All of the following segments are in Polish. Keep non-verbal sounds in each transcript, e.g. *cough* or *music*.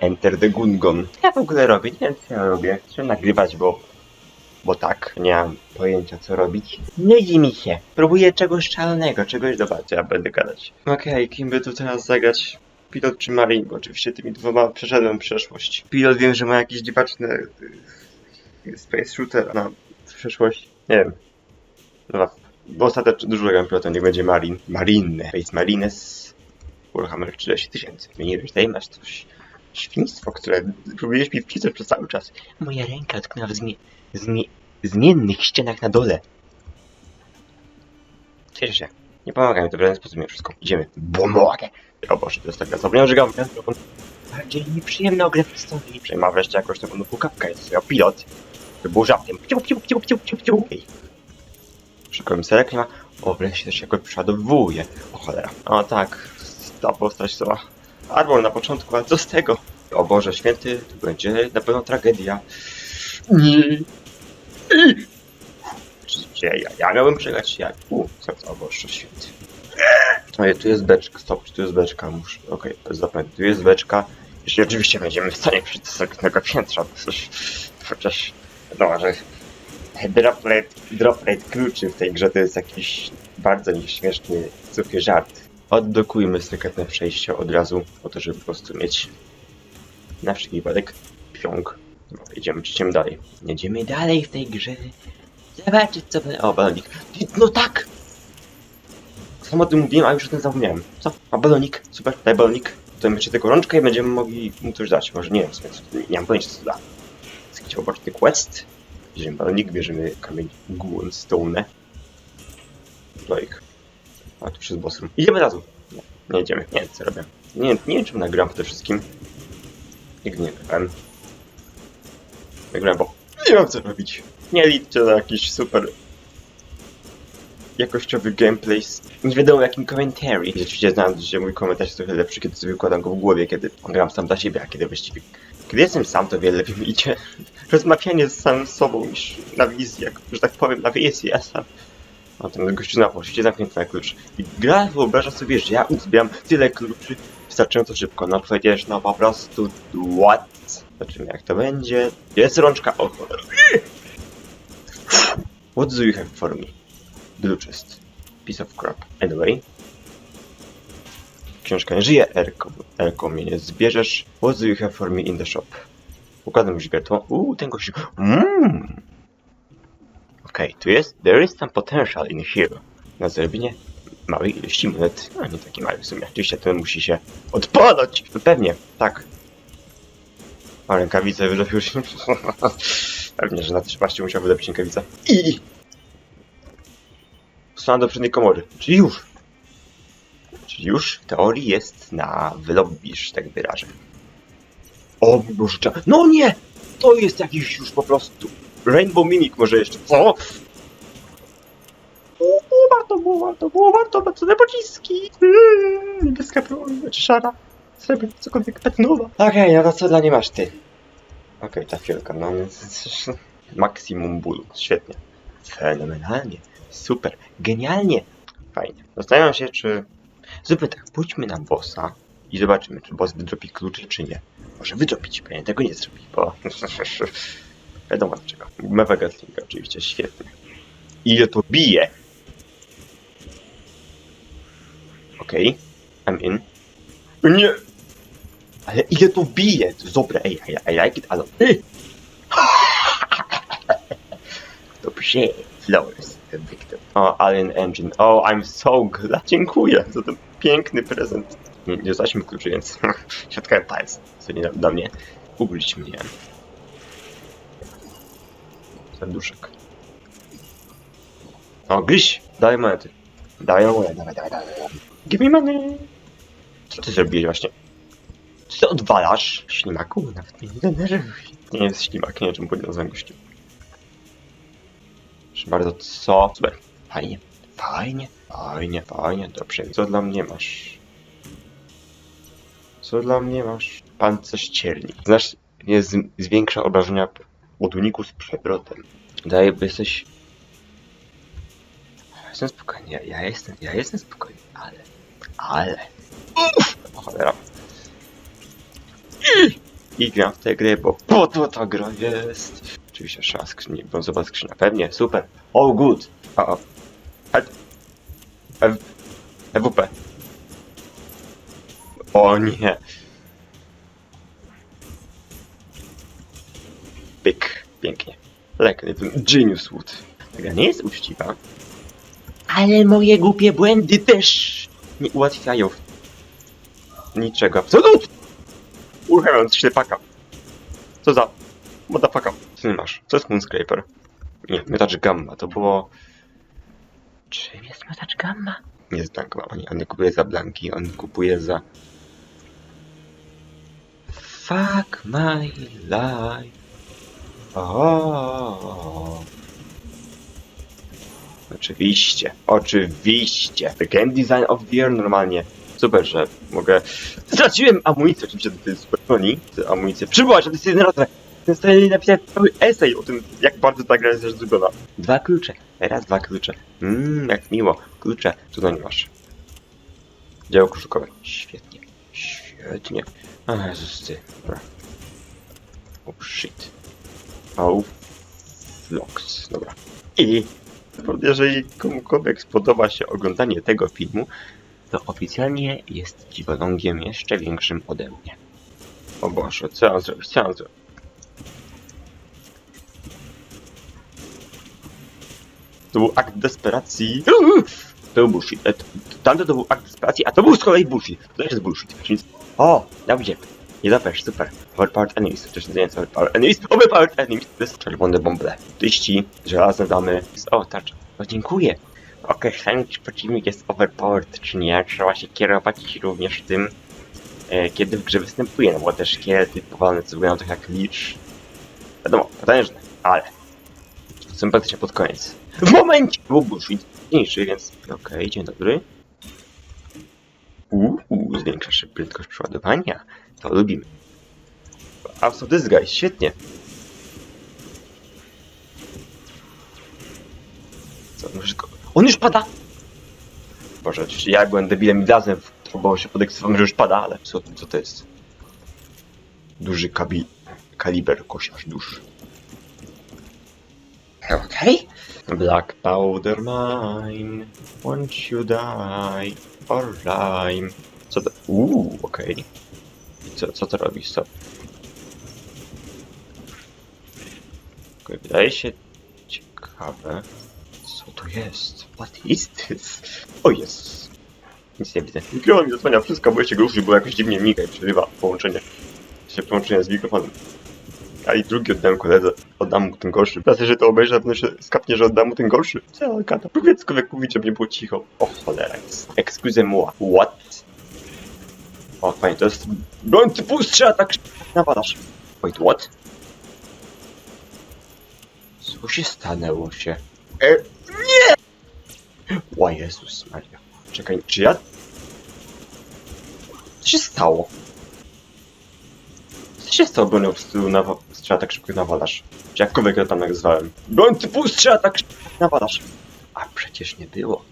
Enter the Gungon. Ja w ogóle robię, nie wiem co ja robię. Chcę nagrywać, bo... Bo tak, nie mam pojęcia co robić. Nudzi mi się. Próbuję czegoś szalonego, czegoś zobaczę, ja będę gadać. Okej, kim by tu teraz zagrać? Pilot czy Marine? Bo oczywiście tymi dwoma przeszedłem przeszłość. Pilot wiem, że ma jakieś dziwaczne... y, Space Shooter na przeszłość. Nie wiem. Dobra, bo ostatnio dużo grałem pilotem, niech będzie Marine. Marine. Space Marines. Warhammer 40 tysięcy. Zmieniłeś, tutaj masz coś. Świństwo, które próbujesz mi wpisać przez cały czas. Moja ręka utknęła w zmie... zmie... zmiennych ścianach na dole. Cieszę się. Nie pomagaj mi to w żaden sposób, wszystko. Idziemy. Bo mogę. O Boże, to jest taka ten mikrofon. Bardziej nieprzyjemną grę w historii. Przejma wreszcie jakąś taką pukawkę, jest ja pilot. To było żartem. Pciu, pciu, pciu, pciu, pciu, pciu. Ej. Szukałem ma. O, wreszcie też jakoś przeładowuje. O cholera. O tak, ta postać to... Arbor na początku, ale co z tego? O Boże Święty, to będzie na pewno tragedia. Czy, czy ja, ja, ja miałem przegrać? Ja. U, co? O Boże Święty. Ojej, tu jest beczka, stop, tu jest beczka, muszę, okej, okay, zapamiętam, tu jest beczka, jeśli oczywiście będziemy w stanie przejść do następnego piętra, bo coś, chociaż, no, że droplet, droplet kluczy w tej grze to jest jakiś bardzo nieśmieszny, suchy żart. Oddokujmy sekretne przejście od razu, po to, żeby po prostu mieć na wszelki wypadek piąg. Dobra, idziemy dalej. Jedziemy dalej w tej grze. Zobaczyć co będzie. O, balonik. No tak! Sam o tym mówiłem, a już o tym zapomniałem. Co? A balonik? Super, daj balonik. To jeszcze tylko rączkę i będziemy mogli mu coś dać. Może nie wiem, co, nie mam pojęcia co da. Jest oboczny quest. Bierzemy balonik, bierzemy kamień Goldstone. Like. A tu przez bossem. Idziemy razu. Nie, nie idziemy. Nie wiem co robię. Nie, nie wiem czym nagram przede wszystkim. Nigdy nie grałem. Nagrałem, bo nie mam co robić. Nie liczę na jakiś super jakościowy gameplay z nie wiadomo jakim commentary. Rzeczywiście znam, że mój komentarz jest trochę lepszy, kiedy sobie układam go w głowie, kiedy gram sam dla siebie, a kiedy właściwie... Kiedy jestem sam, to wiele lepiej mi idzie *laughs* rozmawianie z samym sobą niż na wizji, jak, że tak powiem, na wizji, ja sam. A ten gościu na właściwie zamknięty na klucz. I gra wyobraża sobie, że ja uzbieram tyle kluczy wystarczająco szybko. No przecież, no po prostu, what? Zobaczymy jak to będzie. Jest rączka, o. What do you have for me? Blue chest. Piece of crap. Anyway. Książka nie żyje, Erko. Erko mnie nie zbierzesz. What do you have for me in the shop? Układam już światło. Uuu, ten gościu. Mmm. Okej, tu jest. There is some potential in here. Na zrobienie małej ilości monet. No nie taki mały w sumie. Oczywiście ten musi się odpalać. No pewnie, tak. O, rękawice wylepił się. *laughs* Pewnie, że na 13 musiał wylepić rękawica. I strona do przedniej komory. Czyli już. Czyli już w teorii jest na wylobbisz, tak wyrażę. O mój Boże, no nie! To jest jakiś już po prostu Rainbow Mimic może jeszcze, co? O, o, warto było, warto było, warto, bardzo te pociski. Mm, Niebieska broń, czy szara, srebrna, cokolwiek, petnowa. Okej, no to co dla niej masz ty? Okej, ta fiolka, no więc... Maksimum bólu, świetnie. Fenomenalnie. Super, genialnie. Fajnie. Zastanawiam się, czy... Zróbmy tak, pójdźmy na bossa i zobaczymy, czy boss wydropi kluczy, czy nie. Może wydropić, pewnie tego nie zrobi, bo... *laughs* Wiadomo dlaczego. Mewa Gatlinga oczywiście, świetny. Ile to bije? Okej, I'm in. Nie! Ale ile to bije? To jest dobre, ej, I, I like it, ale... Dobrze, *laughs* Flowers, Victor. O, Alien Engine. O, I'm so glad. Dziękuję za ten piękny prezent. Nie, dostaliśmy kluczy, więc *laughs* siatkałem palec. Co nie dla mnie. Ugryź mnie. Serduszek. O, gryź! Daj monety. Daj monety, dawaj, dawaj, dawaj. Give me money! Co ty zrobiłeś właśnie? Co ty odwalasz? Ślimaku? Nawet mnie nie denerwuj. Nie jest ślimak, nie wiem czym podniosłem gościu. Proszę bardzo, co? Super. Fajnie, fajnie, fajnie, fajnie, dobrze. Co dla mnie masz? Co dla mnie masz? Pancerz cierni. Znasz, z, zwiększa obrażenia od uniku z przewrotem. Daje, bo jesteś... Jestem spokojny, ja, ja jestem, ja jestem spokojny, ale... Ale... Uff! O cholera. i gram w tę grę, bo po to ta gra jest. Oczywiście trzeba skrzyni, brązowa skrzynia, pewnie, super. Oh good. O, o. EWP. O nie. Pyk. Pięknie. Lekny ten Genius Wood. Ta gra nie jest uczciwa, ale moje głupie błędy też nie ułatwiają niczego. Absolut! Uruchamiając ślepaka. Co za... Motherfucker. Co nie masz? Co jest Moonscraper? Nie, Miotacz Gamma. To było... Czym jest Miotacz Gamma? Nie znam go. On, on nie kupuje za Blanki, on kupuje za... Fuck my life. O. Oczywiście, oczywiście. The game design of the year normalnie. Super, że mogę... Straciłem amunicję oczywiście do tej super broni. Amunicję przywołać, a to jest jeden raz. Ten stanie napisać cały esej o tym, jak bardzo ta gra jest zrobiona. Dwa klucze. Teraz dwa klucze. Mmm, jak miło. Klucze. Tu no nie masz. Działo szukowe. Świetnie. Świetnie. A Jezus ty. Oh shit. Vlogs. Dobra. I jeżeli komukolwiek spodoba się oglądanie tego filmu, to oficjalnie jest dziwolągiem jeszcze większym ode mnie. O Boże, co mam zrobić? Co mam zrobić? To był akt desperacji. To był bullshit. E, to- Tamto to był akt desperacji, a to był z kolei bullshit. To też jest bullshit. O, dobrze. Nie zapesz, super. Overpowered enemies, też nie jest overpowered enemies. Overpowered enemies, to jest czerwone bąble. Tyści, żelazne damy. O, tarcza. O, dziękuję. Określając, czy przeciwnik jest overpowered, czy nie, trzeba się kierować również tym, e, kiedy w grze występuje, no bo te szkielety powalne, co wyglądają tak jak licz. Wiadomo, potężne, ale sympatycznie pod koniec. W momencie był mniejszy, więc okej, dzień dobry. Uuu, zwiększa się prędkość przeładowania. To lubimy. Disguise, świetnie. Co, on już, on już pada! Boże, oczywiście ja byłem debilem i razem próbował się podekscytować, że już pada, ale co, co to jest? Duży kabi... kaliber kosiarz dusz. Okej. Black powder mine, won't you die or rhyme? Co to? Uuu, okej. Co, co to robisz? Co? Okej, wydaje się ciekawe. Co to jest? What is this? O jest. Nic nie widzę. Mikrofon mi zasłania wszystko, bo jeszcze go użył, bo jakoś dziwnie miga i przerywa połączenie. Się połączenie z mikrofonem. A i drugi oddałem koledze. Oddam mu ten gorszy. Teraz, że to obejrzę, na się skapnie, że oddam mu ten gorszy. Co, gada? Próbuję cokolwiek mówić, żeby nie było cicho. O cholera. Excuse moi. What? O, fajnie, to jest broń typu strzela tak napadasz. Wait, what? Co się stanęło się? E, nie! O Jezus Maria. Czekaj, czy ja... Co się stało? Co się stało bronią w stylu nawa... strzela tak szybko nawalasz? Czy jakkolwiek ja tam nazwałem? Broń typu strzela tak szybko nawalasz. A przecież nie było.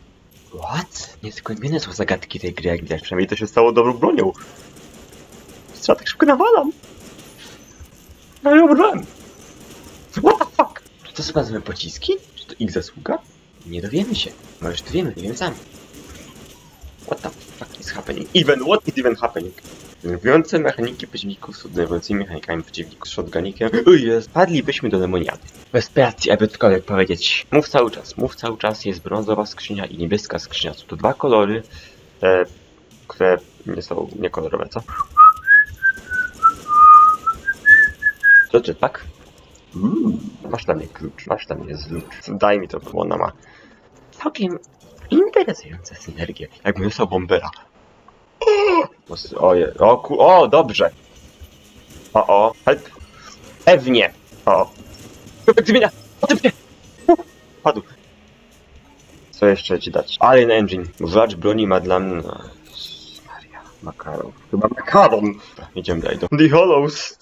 What? Nieskończone są zagadki tej gry, jak widać. Przynajmniej to się stało dobrą bronią. Strzela tak szybko nawalam. No i obrałem. What the fuck? Czy to są nazwy pociski? Czy to ich zasługa? Nie dowiemy się. Może już to wiemy, nie wiem sam. What the fuck is happening? Even what is even happening? Denerwujące mechaniki przeciwników z denerwującymi mechanikami przeciwników z shotgunnikiem. Ujej, spadlibyśmy do demoniady. Bez pracy, aby cokolwiek powiedzieć. Mów cały czas, mów cały czas. Jest brązowa skrzynia i niebieska skrzynia. Są to dwa kolory, e, które nie są niekolorowe, co? To jetpack? Uuu, masz dla mnie klucz, masz dla mnie zlucz. Daj mi to, bo ona ma całkiem interesujące synergie. Jakbym dostał bombera. O, je, o, ku, o, dobrze. O, o, help. Pewnie. O. Zmienia. O, ty mnie. Padł. Co jeszcze ci dać? Alien Engine. Włacz broni ma dla mnie... Maria. Makaron. Chyba makaron. Idziemy dalej do... The Hollows.